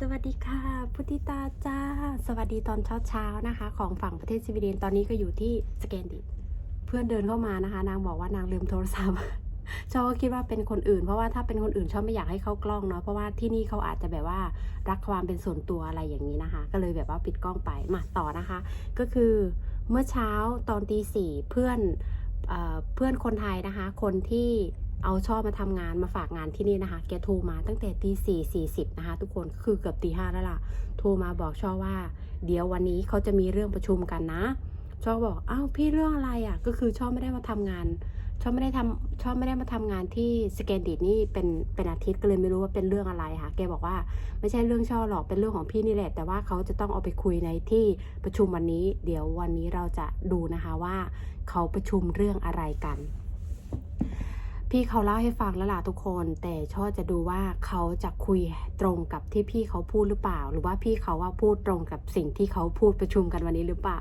สวัสดีค่ะ พุทธิตาจ้า สวัสดีตอนเช้าๆนะคะ ของฝั่งประเทศสวีเดนตอนนี้ก็อยู่ที่สแกนดิเพื่อนเดินเข้ามานะคะ นางบอกว่านางลืมโทรศัพท์ชอบก็คิดว่าเป็นคนอื่น เพราะว่าถ้าเป็นคนอื่นชอบไม่อยากให้เข้ากล้องเนาะเพราะว่าที่นี่เขาอาจจะแบบว่ารักความเป็นส่วนตัวอะไรอย่างนี้นะคะ ก็เลยแบบว่าปิดกล้องไปมาต่อนะคะ ก็คือเมื่อเช้าตอนตีสี่เพื่อนเอเพื่อนคนไทยนะคะ คนที่ เอาช่อมาทำงานมาฝากงานที่นี่นะคะ แกโทรมาตั้งแต่ตีสี่สี่สิบนะคะ ทุกคนคือเกือบตีห้าแล้วล่ะ โทรมาบอกช่อว่า เดี๋ยววันนี้เขาจะมีเรื่องประชุมกันนะ ช่อบอกอ้าวพี่เรื่องอะไรอะ่ะ ก็คือช่อไม่ได้มาทำงานชอบไม่ได้ทำชอบไม่ได้มาทำงานที่สแกนดิตนี่เป็นเป็นอาทิตย์ก็เลยไม่รู้ว่าเป็นเรื่องอะไรค่ะ แกบอกว่าไม่ใช่เรื่องช่อหรอกเป็นเรื่องของพี่นี่แหละ แต่ว่าเขาจะต้องเอาไปคุยในที่ประชุมวันนี้ เดี๋ยววันนี้เราจะดูนะคะว่า เขาประชุมเรื่องอะไรกัน พี่เขาเล่าให้ฟังแล้วล่ะทุกคน แต่ช่อจะดูว่าเขาจะคุยตรงกับที่พี่เขาพูดหรือเปล่า หรือว่าพี่เขาว่าพูดตรงกับสิ่งที่เขาพูดประชุมกันวันนี้หรือเปล่า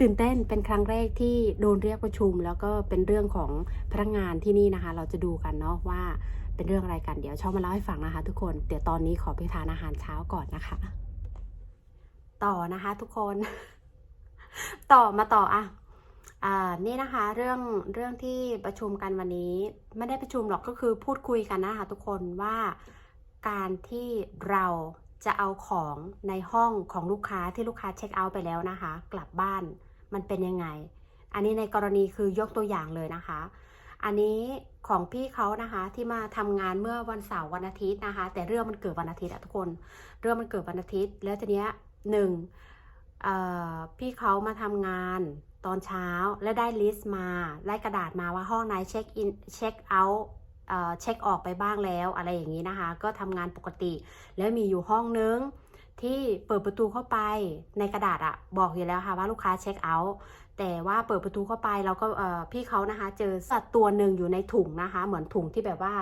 ตื่นเต้นเป็นครั้งแรกที่โดนเรียกประชุม แล้วก็เป็นเรื่องของพนักงานที่นี่นะคะ เราจะดูกันเนาะว่าเป็นเรื่องอะไรกันเดี๋ยวชอบมาเล่าให้ฟังนะคะ ทุกคนเดี๋ยวตอนนี้ขอไปทานอาหารเช้าก่อนนะคะ ต่อนะคะ ทุกคน ต่อมาต่ออะ นี่นะคะเรื่องเรื่องที่ประชุมกันวันนี้ ไม่ได้ประชุมหรอกก็คือพูดคุยกันนะคะทุกคนว่าการที่เราจะเอาของในห้องของลูกค้าที่ลูกค้าเช็คเอาท์ไปแล้วนะคะ กลับบ้านมันเป็นยังไง อันนี้ในกรณีคือยกตัวอย่างเลยนะคะ อันนี้ของพี่เขานะคะที่มาทำงานเมื่อวันเสาร์วันอาทิตย์นะคะ แต่เรื่องมันเกิดวันอาทิตย์อะทุกคน เรื่องมันเกิดวันอาทิตย์ แล้วทีเนี้ยหนึ่งพี่เขามาทำงาน ตอนเช้าและได้ลิสต์มา ได้กระดาษมาว่าห้องไหนเช็คอินเช็คเอาท์เช็คออกไปบ้างแล้วอะไรอย่างนี้นะคะ ก็ทำงานปกติ แล้วมีอยู่ห้องนึงที่เปิดประตูเข้าไปในกระดาษอะบอกอยู่แล้วค่ะว่าลูกค้าเช็คเอาท์แต่ว่าเปิดประตูเข้าไปเราก็พี่เขานะคะ เจอสัตว์ตัวหนึ่งอยู่ในถุงนะคะ เหมือนถุงที่แบบว่า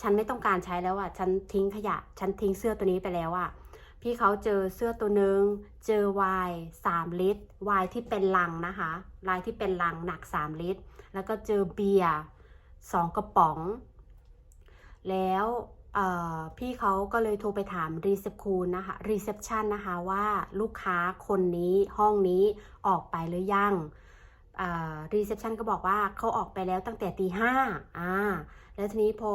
ฉันไม่ต้องการใช้แล้วอะฉันทิ้งขยะ ฉันทิ้งเสื้อตัวนี้ไปแล้วอะพี่เขาเจอเสื้อตัวหนึ่งเจอวน์สามลิตรวน์ที่เป็นลังนะคะ ไวน์ที่เป็นลังหนัก 3 ลิตร แล้วก็เจอเบียร์สองกระป๋อง แล้วพี่เขาก็เลยโทรไปถามรีเซพคูนนะคะรีเซพชันนะคะว่าลูกค้าคนนี้ห้องนี้ออกไปหรือยัง รีเซพชันก็บอกว่าเขาออกไปแล้วตั้งแต่ตีห้าอ่า แล้วทีนี้พอ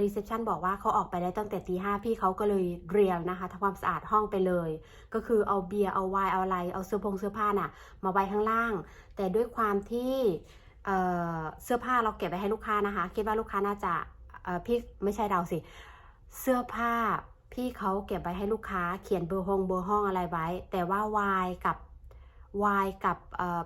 รีเซพชันบอกว่าเขาออกไปแล้วตั้งแต่ตีห้าพี่เขาก็เลยเรียลนะคะทำความสะอาดห้องไปเลย ก็คือเอาเบียร์เอาไวน์เอาอะไรเอาเสื้อผงเสื้อผ้าน่ะมาไว้ข้างล่าง แต่ด้วยความที่เสื้อผ้าเราเก็บไว้ให้ลูกค้านะคะ คิดว่าลูกค้าน่าจะพี่ไม่ใช่เราสิ เสื้อผ้าพี่เขาเก็บไว้ให้ลูกค้าเขียนเบอร์ห้องเบอร์ห้องอะไรไว้ แต่ว่าไวน์กับ ไวน์กับ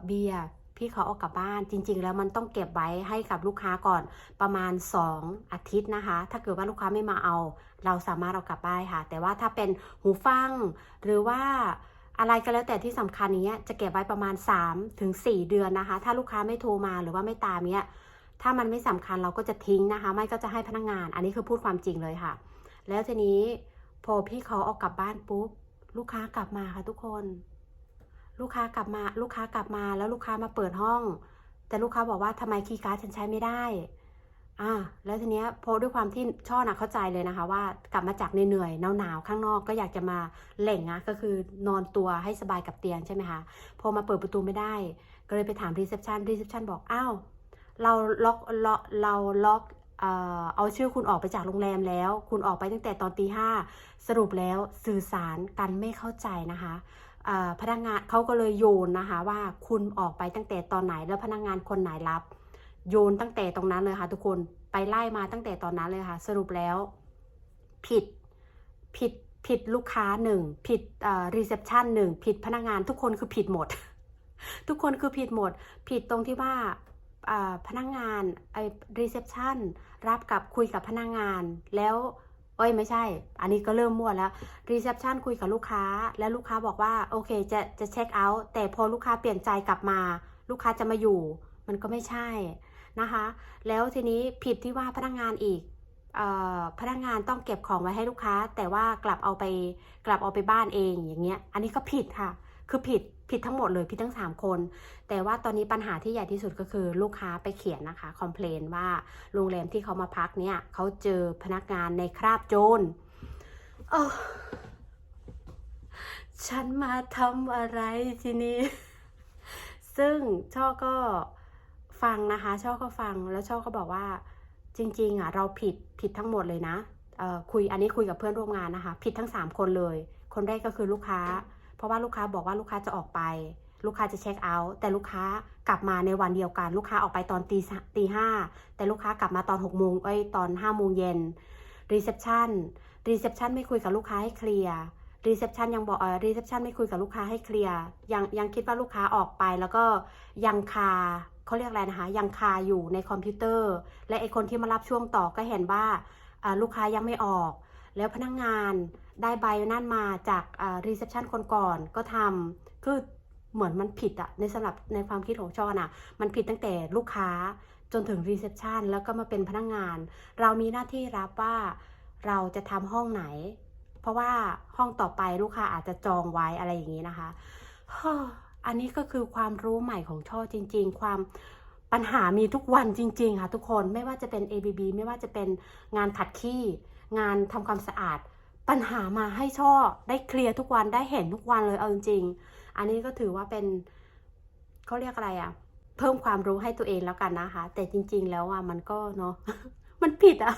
เบียร์พี่เขาเอากลับบ้านจริง ๆ แล้วมันต้องเก็บไว้ให้กับลูกค้าก่อนประมาณ 2 อาทิตย์นะคะ ถ้าเกิดว่าลูกค้าไม่มาเอา เราสามารถเอากลับบ้านค่ะ แต่ว่าถ้าเป็นหูฟัง หรือว่าอะไรก็แล้วแต่ที่สำคัญนี้จะเก็บไว้ประมาณ3ถึง4เดือนนะคะ ถ้าลูกค้าไม่โทรมาหรือว่าไม่ตามเนี้ยถ้ามันไม่สำคัญเราก็จะทิ้งนะคะ ไม่ก็จะให้พนักงาน อันนี้คือพูดความจริงเลยค่ะ แล้วทีนี้พอพี่เขาเอากลับบ้านปุ๊บลูกค้ากลับมาค่ะทุกคน ลูกค้ากลับมาลูกค้ากลับมาแล้วลูกค้ามาเปิดห้อง แต่ลูกค้าบอกว่าทำไมคีย์การ์ดฉันใช้ไม่ได้อ่าแล้วทีเนี้ยพด้วยความที่ช่อนะเข้าใจเลยนะคะ ว่ากลับมาจากเหนื่อยๆหนาวๆข้างนอกก็อยากจะมาเหล่งนะก็คือนอนตัวให้สบายกับเตียงใช่ไหมคะพอมาเปิดประตูไม่ได้ ก็เลยไปถามรีเซพชันรีเซพชันบอกอ้าวเราล็อกเราเราล็อกเอาชื่อคุณออกไปจากโรงแรมแล้ว คุณออกไปตั้งแต่ตอนตีห้าสรุปแล้วสื่อสารกันไม่เข้าใจนะคะ พนักงานเขาก็เลยโยนนะคะว่าคุณออกไปตั้งแต่ตอนไหนแล้วพนักงานคนไหนรับ โยนตั้งแต่ตรงนั้นเลยค่ะ ทุกคนไปไล่มาตั้งแต่ตอนนั้นเลยค่ะ สรุปแล้ว ผิดผิดผิดลูกค้าหนึ่งผิดรีเซพชันหนึ่งผิดพนักงานทุกคนคือผิดหมด ทุกคนคือผิดหมด ผิดตรงที่ว่าอ่าพนักงานไอ้รีเซพชันรับกับคุยกับพนักงานแล้ว เอ้ยไม่ใช่ อันนี้ก็เริ่มมั่วแล้วรีเซพชันคุยกับลูกค้า แล้วลูกค้าบอกว่าโอเคจะจะเช็คเอาท์แต่พอลูกค้าเปลี่ยนใจกลับมา ลูกค้าจะมาอยู่ มันก็ไม่ใช่นะคะ แล้วทีนี้ผิดที่ว่าพนักงานอีกออพนักงานต้องเก็บของไว้ให้ลูกค้า แต่ว่ากลับเอาไปกลับเอาไปบ้านเองอย่างเงี้ย อันนี้ก็ผิดค่ะ คือผิด ผิดทั้งหมดเลยผิดทั้งสามคน แต่ว่าตอนนี้ปัญหาที่ใหญ่ที่สุดก็คือลูกค้าไปเขียนนะคะคอมเพลนว่าโรงแรมที่เขามาพักเนี่ยเขาเจอพนักงานในคราบโจรเออฉันมาทำอะไรทีนี้ ซึ่งช่อก็ฟังนะคะ ช่อก็ฟังแล้วช่อก็บอกว่าจริง ๆอะเราผิดผิดทั้งหมดเลยนะเอ่อคุยอันนี้คุยกับเพื่อนร่วมงานนะคะ ผิดทั้งสามคนเลย คนแรกก็คือลูกค้า เพราะว่าลูกค้าบอกว่าลูกค้าจะออกไป ลูกค้าจะเช็คเอาท์แต่ลูกค้ากลับมาในวันเดียวกัน ลูกค้าออกไปตอนตีสตีห้าแต่ลูกค้ากลับมาตอนหกโมงเอ้ยตอนห้าโมงเย็นรีเซพชันรีเซพชันไม่คุยกับลูกค้าให้เคลียร์รีเซพชันยังบอกเออรีเซพชันไม่คุยกับลูกค้าให้เคลียร์ยังยังคิดว่าลูกค้าออกไปแล้วก็ยังคาเขาเรียกอะไรนะคะยังคาอยู่ในคอมพิวเตอร์ และไอคนที่มารับช่วงต่อก็เห็นว่าลูกค้ายังไม่ออก แล้วพนักงงานได้ใบนั่นมาจากรีเซพชันคนก่อนก็ทำคือเหมือนมันผิดอะในสำหรับในความคิดของชอนอะมันผิดตั้งแต่ลูกค้าจนถึงรีเซพชันแล้วก็มาเป็นพนักงงาน เรามีหน้าที่รับว่าเราจะทำห้องไหน เพราะว่าห้องต่อไปลูกค้าอาจจะจองไว้อะไรอย่างนี้นะคะออันนี้ก็คือความรู้ใหม่ของช่อจริง ๆ ความปัญหามีทุกวันจริง ๆ ค่ะทุกคนไม่ว่าจะเป็น ABB ไม่ว่าจะเป็นงานถัดขี้ งานทำความสะอาด ปัญหามาให้ช่อได้เคลียร์ทุกวันได้เห็นทุกวันเลยเอาจริงๆอันนี้ก็ถือว่าเป็นเขาเรียกอะไรอะเพิ่มความรู้ให้ตัวเองแล้วกันนะคะ แต่จริง ๆ แล้วอะมันก็เนาะมันผิดอะ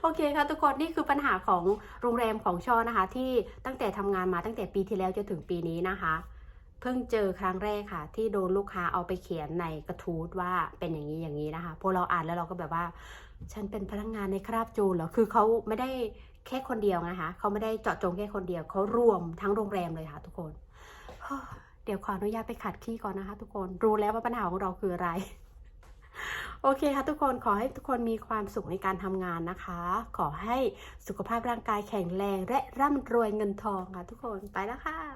โอเคค่ะทุกคนนี่คือปัญหาของโรงแรมของช่อนะคะ ที่ตั้งแต่ทำงานมาตั้งแต่ปีที่แล้วจนถึงปีนี้นะคะ เพิ่งเจอครั้งแรกค่ะ ที่โดนลูกค้าเอาไปเขียนในกระทู้ว่าเป็นอย่างนี้อย่างนี้นะคะพอเราอ่านแล้วเราก็แบบว่า ฉันเป็นพนักงานในคราบจูนเหรอ คือเขาไม่ได้แค่คนเดียวนะคะ เขาไม่ได้เจาะจงแค่คนเดียว เขารวมทั้งโรงแรมเลยค่ะทุกคน เดี๋ยวขออนุญาตไปขัดขี้ก่อนนะคะ ทุกคน รู้แล้วว่าปัญหาของเราคืออะไร โอเคค่ะทุกคน ขอให้ทุกคนมีความสุขในการทำงานนะคะ ขอให้สุขภาพร่างกายแข็งแรงและร่ำรวยเงินทองค่ะทุกคน ไปแล้วค่ะ